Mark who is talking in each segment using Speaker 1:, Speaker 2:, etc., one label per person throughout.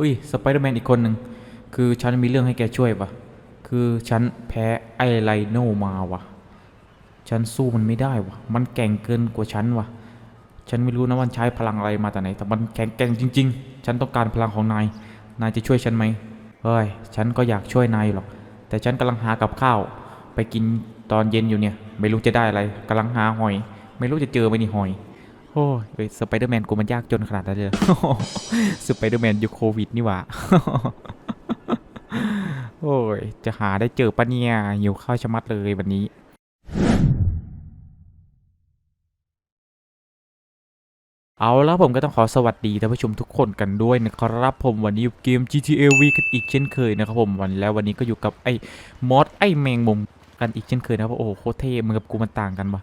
Speaker 1: อุ้ยสไปเดอร์แมนอีกคนหนึ่งคือฉันมีเรื่องให้แกช่วยปะคือฉันแพ้ไอไลโนมาวะฉันสู้มันไม่ได้วะมันแก่งเกินกว่าฉันวะฉันไม่รู้นะว่ามันใช้พลังอะไรมาแต่ไหน แต่มันแข็งแกร่งจริง ๆ ฉันต้องการพลังของนาย นายจะช่วยฉันไหมเฮ้ย ฉันก็อยากช่วยนายหรอก แต่ฉันกำลังหากับข้าว ไปกินตอนเย็นอยู่เนี่ย ไม่รู้จะได้อะไรกำลังหาหอย ไม่รู้จะเจอไหมนี่หอย โอ้ยสไปเดอร์แมนกูมันยากจนขนาดนั้นเลยสไปเดอร์แมนยุคโควิดนี่หว่า โอ้ย จะหาได้เจอปะเนี่ยหิวข้าวชะมัดเลยวันนี้เอาแล้วผมก็ต้องขอสวัสดีท่านผู้ชมทุกคนกันด้วยนะครับผมวันนี้อยู่เกม GTA V กันอีกเช่นเคยนะครับผมวันแล้ววันนี้ก็อยู่กับไอ้มอสไอ้แมงมุมกันอีกเช่นเคยนะครับโอ้โหโคตรเท่มึงกับกูมันต่างกันปะ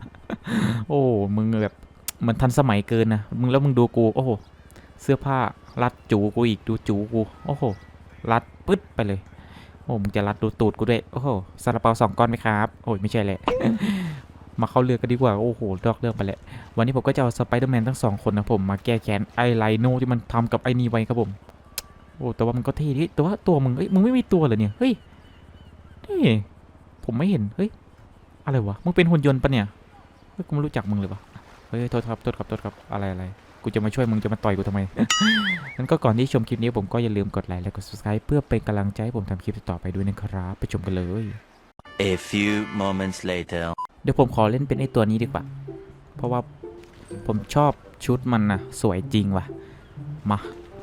Speaker 1: โอ้มึงแบบ มันทันสมัยเกินนะมึงแล้วมึงดูกูโอ้โหเสื้อผ้ารัดจูกูอีกดูจูกูโอ้โหรัดปึ๊ดไปเลย โอ้มึงจะรัดดูตูดกูด้วยโอ้โหซาลาเปาสองก้อนไหมครับโอ้ยไม่ใช่แหละมาเข้าเรือกันดีกว่า โอ้โหดอกเรื่องไปแหละวันนี้ผมก็จะเอาสไปเดอร์แมนทั้งสองคนนะผมมาแก้แค้นไอไลโนที่มันทำกับไอนี่ไว้ครับผม โอ้แต่ว่ามันก็เท่ดิแต่ว่าตัวมึงเอ้ยมึงไม่มีตัวเหรอเนี่ย เฮ้ย นี่ ผมไม่เห็น เฮ้ย อะไรวะ มึงเป็นหุ่นยนต์ปะเนี่ย เฮ้ย กูไม่รู้จักมึงเลยวะ เฮ้ยโทษครับโทษครับโทษครับอะไรอะไรกูจะมาช่วยมึงจะมาต่อยกูทำไมงั้นก็ก่อนที่ชมคลิปนี้ผมก็อย่าลืมกดไลค์และกด subscribe เพื่อเป็นกำลังใจให้ผมทำคลิปต่อไปด้วยนะครับ ไปชมกันเลย
Speaker 2: A few moments later.
Speaker 1: เดี๋ยวผมขอเล่นเป็นไอตัวนี้ดีกว่า เพราะว่าผมชอบชุดมันนะสวยจริงว่ะ มา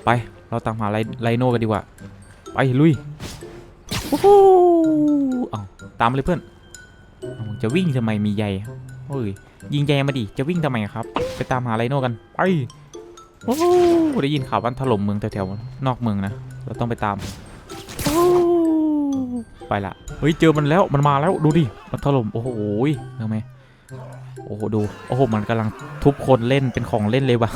Speaker 1: ไปเราตามหาไลไลโน่กันดีกว่า ไปลุยโอ้โหเอาตามมาเลยเพื่อนเอามึงจะวิ่งทำไมมีใย โอ้ยยิงใยมาดิจะวิ่งทำไมครับ ไปตามหาไลโน่กันไปโอ้โหได้ยินข่าวว่าถล่มเมืองแถวๆนอกเมืองนะ เราต้องไปตามไปละเฮ้ยเจอมันแล้วมันมาแล้วดูดิมันถล่มโอ้โหเห็นไหมโอ้โหดูโอ้โหมันกำลังทุบคนเล่นเป็นของเล่นเลยว่ะ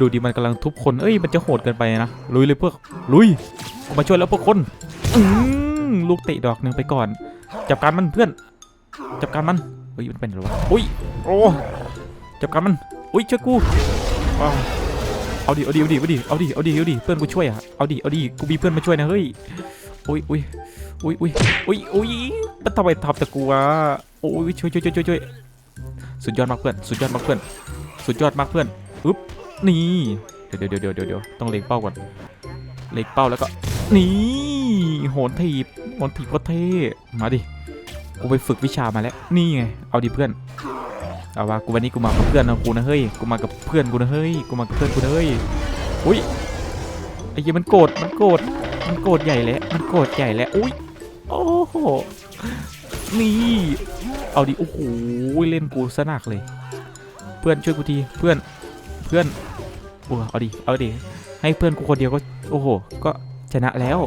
Speaker 1: ดูดิมันกำลังทุบคนเอ้ยมันจะโหดเกินไปนะลุยเลยพวกลุยมาช่วยแล้วพวกคนลูกเตะดอกหนึ่งไปก่อน จับการมันเพื่อน จับการมัน เฮ้ยมันเป็นอะไรวะอุ้ยโอ้จับการมันอุ้ยช่วยกูเอาดิเอาดิเอาดิเอาดิเอาดิเอาดิเอาดิเพื่อนกูช่วยอะเอาดิเอาดิกูมีเพื่อนมาช่วยนะเฮ้ยอุ้ยอุ้ยอุ้ยอุ้ยอุ้ยอุ้ยมันทำไมทำแต่กูวะโอ้ยช่วยช่วยช่วยช่วยช่วยสุดยอดมากเพื่อนสุดยอดมากเพื่อนสุดยอดมากเพื่อนอุ๊บนี่เดี๋ยวเดี๋ยวเดี๋ยวเดี๋ยวเดี๋ยวต้องเล็งเป้าก่อนเล็งเป้าแล้วก็นี่โหนถีบโหนถีบก็เท่มาดิ กูไปฝึกวิชามาแล้ว นี่ไง เอาดิเพื่อน เอาว่ากูวันนี้กูมากับเพื่อนนะกูนะเฮ้ย กูมากับเพื่อนกูนะเฮ้ย กูมากับเพื่อนกูนะเฮ้ย อุ้ย ไอ้เหี้ยมันโกรธ มันโกรธ มันโกรธใหญ่แล้ว มันโกรธใหญ่แล้ว อุ้ย โอ้โห นี่ เอาดิ โอ้โห เล่นกูซะหนักเลย เพื่อนช่วยกูที เพื่อน เพื่อนโอ้เอาดิ เอาดิ ให้เพื่อนกูคนเดียวก็ โอ้โห ก็ชนะแล้ว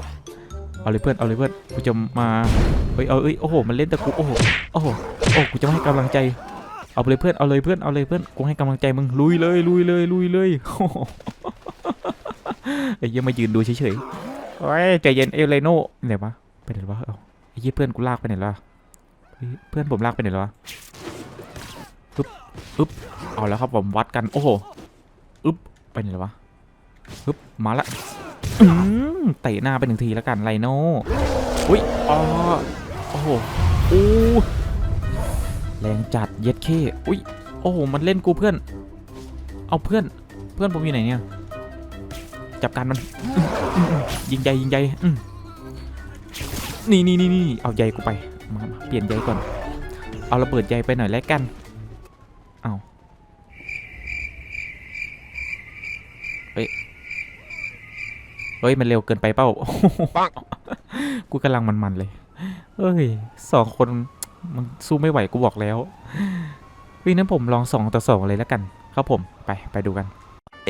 Speaker 1: เอาเลยเพื่อนเอาเลยเพื่อนกูจะมาเฮ้ยเอาเอ้ยโอ้โหมันเล่นแต่กูโอ้โหโอ้โหโอ้กูจะมาให้กำลังใจเอาเลยเพื่อนเอาเลยเพื่อนเอาเลยเพื่อนกูให้กำลังใจมึงลุยเลยลุยเลยลุยเลยโอ้โหไอ้เหี้ยังมายืนดูเฉยๆโอ้ยใจเย็นเอเลโน่ไหนวะไปไหนวะเอ้าไอ้ยี่เพื่อนกูลากไปไหนแล้วะเพื่อนผมลากไปไหนแล้วะอึ๊บอึ๊บเอาแล้วครับผมวัดกันโอ้โหอึ๊บไปไหนแล้ววะอึ๊บมาละอืม เตะหน้าไปหนึ่งทีแล้วกันไลโน่อุ้ยอ๋อโอ้โหอู้แรงจัดเย็ดเข้อุ้ยโอ้โหมันเล่นกูเพื่อน เอาเพื่อนเพื่อนผมอยู่ไหนเนี่ย จับการมันยิงใหญ่ยิงใหญ่อืมนี่นี่นี่นี่เอาใยกูไปมามาเปลี่ยนใยก่อน เอาระเบิดใยไปหน่อยแล้วกัน เอาเฮ้ย เฮ้ย มันเร็วเกินไปเป้ากูกำลังมันๆเลยเฮ้ยสองคนมันสู้ไม่ไหวกูบอกแล้วเฮ้ยนั้นผมลองสองต่อสองเลยแล้วกัน ครับผมไปไปดูกัน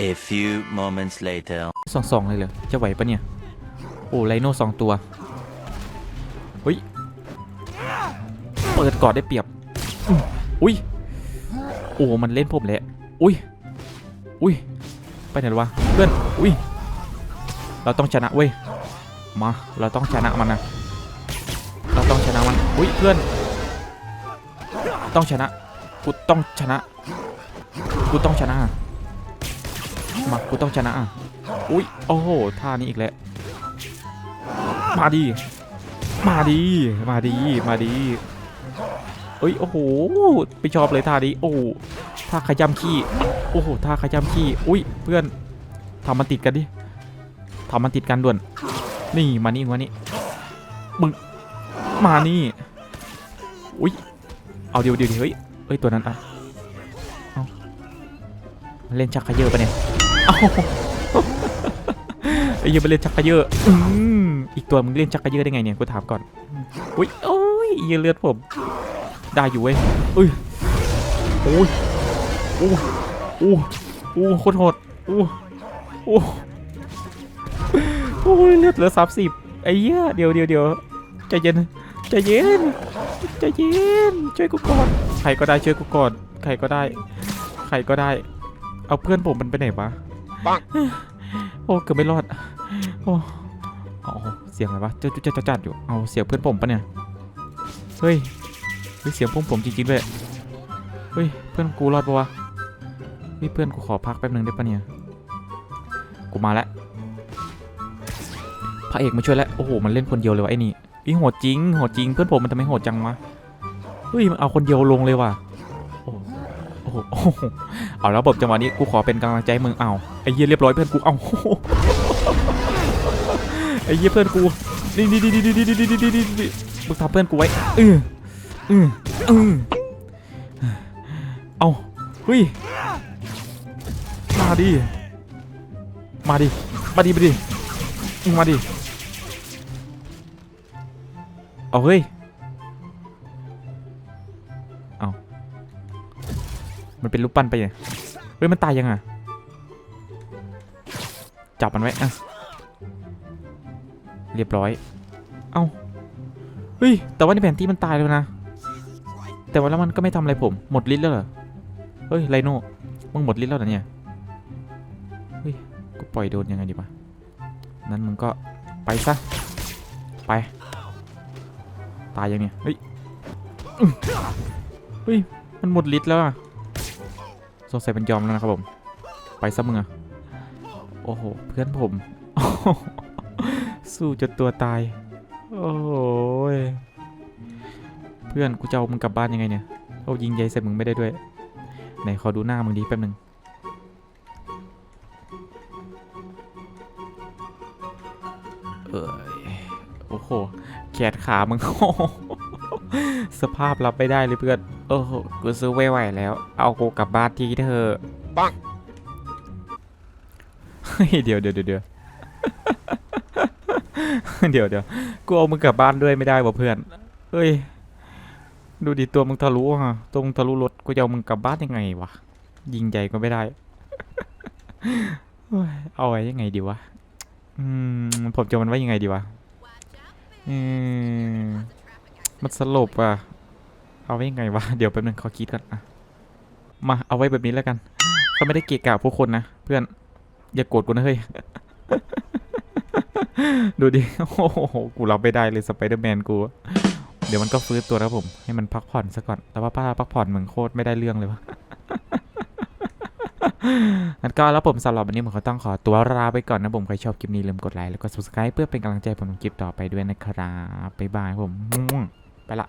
Speaker 2: A few moments later.
Speaker 1: สองสองเลยเหรอจะไหวปะเนี่ย โอ้ไลโน่สองตัวเฮ้ยเปิดก่อนได้เปรียบอืมอุ้ยโอ้มันเล่นผมแหละอุ้ยอุ้ยไปไหนวะเพื่อนอุ้ย เราต้องชนะเว้ยมาเราต้องชนะมันนะเราต้องชนะมันอุ้ยเพื่อน ต้องชนะกูต้องชนะกูต้องชนะมากูต้องชนะอุ้ยโอ้โหท่านี้อีกแล้วมาดีมาดีมาดีมาดีเอ้ยโอ้โหไปชอบเลยท่านี้โอ้ท่าขย้ำขี้โอ้โหท่าขย้ำขี้อุ้ยเพื่อนทำมันติดกันดิ ทำมันติดกันด่วน นี่มานี่มานี่มึงมานี่ อุ้ย เอาเดี๋ยวเดี๋ยวเฮ้ยเฮ้ย ตัวนั้นอะเอาเล่นชักเขยอปะเนี่ย เอาไอ้เหี้ยังไปเล่นชักเขยออืมอีกตัวมึงเล่นชักเขยอได้ไงเนี่ย กูถามก่อน อุ้ยโอ้ยเหี้ยเลือดผม ได้อยู่เว้ยอุ้ยโอ้ยโอ้โอ้โอ้โคตรโหดโอ้โอ้ โอ้ยเลือดเหลือสามสิบไอ้เหี้ยเดี๋ยวเดี๋ยวเดี๋ยวใจเย็นใจเย็นใจเย็นช่วยกูก่อนใครก็ได้ช่วยกูก่อนใครก็ได้ ใครก็ได้ เอาเพื่อนผมมันไปไหนวะ
Speaker 3: ปัง
Speaker 1: โอ้เกือบไม่รอดโอ้เอาเสียงอะไรวะเจ้าจุ๊จัดจัดอยู่เอาเสียงเพื่อนผมปะเนี่ยเฮ้ยเฮ้ยเสียงพวกผมจริงๆด้วยเฮ้ยเพื่อนกูรอดปะวะเฮ้ยเพื่อนกูขอพักแป๊บนึงได้ปะเนี่ยกูมาแล้ว พระเอกมาช่วยแล้วโอ้โหมันเล่นคนเดียวเลยวะไอ้นี่อีโหดจริงโหดจริงเพื่อนผมมันทำไมโหดจังวะเฮ้ยมันเอาคนเดียวลงเลยว่ะโอ้โหเอาแล้วบบจังหวะนี้กูขอเป็นกำลังใจมึงเอาไอ้เหี้ยเรียบร้อยเพื่อนกูเอาไอ้เหี้ยเพื่อนกูนี่นี่นี่นี่นี่นี่นี่นี่นี่นี่มึงทำเพื่อนกูไว้เออเออเออเอาเฮ้ยมาดิมาดิมาดิมาดิมาดิ เอาเฮ้ย เอามันเป็นรูปปั้นไปเนี่ยเฮ้ย มันตายยังอะ จับมันไว้อะเรียบร้อย เอาเฮ้ย แต่ว่าในแผนที่มันตายแล้วนะ แต่ว่าแล้วมันก็ไม่ทำอะไรผม หมดฤทธิ์แล้วเหรอ เฮ้ยไลโน่ มึงหมดฤทธิ์แล้วเหรอเนี่ย เฮ้ย กูปล่อยโดนยังไงดีวะนั้นมึงก็ไปซะ ไป ตายยังเนี่ย เฮ้ย เฮ้ย มันหมดฤทธิ์แล้วอะสงสัยมันยอมแล้วนะครับผม ไปซะมึงอะโอ้โห เพื่อนผม สู้จนตัวตาย โอ้ยเพื่อนกูจะเอามึงกลับบ้านยังไงเนี่ยเอายิงใยใส่มึงไม่ได้ด้วย ไหนขอดูหน้ามึงดีแป๊บนึงเอยโอ้โห แขนขามึงโอ้โหสภาพรับไม่ได้เลยเพื่อน โอ้โหกูซื้อไม่ไหวแล้ว เอากูกลับบ้านทีเถอะ
Speaker 3: ปัง
Speaker 1: เฮ้ยเดี๋ยวเดี๋ยวเดี๋ยวเดี๋ยวเดี๋ยวเดี๋ยวกูเอามึงกลับบ้านด้วยไม่ได้ว่ะเพื่อนเฮ้ย ดูดิตัวมึงทะลุอะตัวมึงทะลุรถกูจะเอามึงกลับบ้านยังไงวะ ยิงใหญ่ก็ไม่ได้เฮ้ยเอาไว้ยังไงดีวะ อืมผมจะมันไว้ยังไงดีวะ อืม มันสลบอะ เอาไว้ยังไงวะ เดี๋ยวแป๊บนึงขอคิดก่อนอะมาเอาไว้แบบนี้แล้วกันเขาไม่ได้เกะกะพวกคนนะ เพื่อน อย่าโกรธกูนะเฮ้ย ดูดิ โอ้โห กูรับไม่ได้เลยสไปเดอร์แมนกู เดี๋ยวมันก็ฟื้นตัวแล้วผม ให้มันพักผ่อนซะก่อน แต่ว่าป้าพักผ่อนเหมึงโคตรไม่ได้เรื่องเลยวะ งั้นก็แล้วผมสำหรับวันนี้ผมก็ต้องขอตัวลาไปก่อนนะผมใครชอบคลิปนี้ลืมกดไลค์แล้วก็ subscribe เพื่อเป็นกำลังใจผมทำคลิปต่อไปด้วยนะครับบ๊ายบายผมไปละ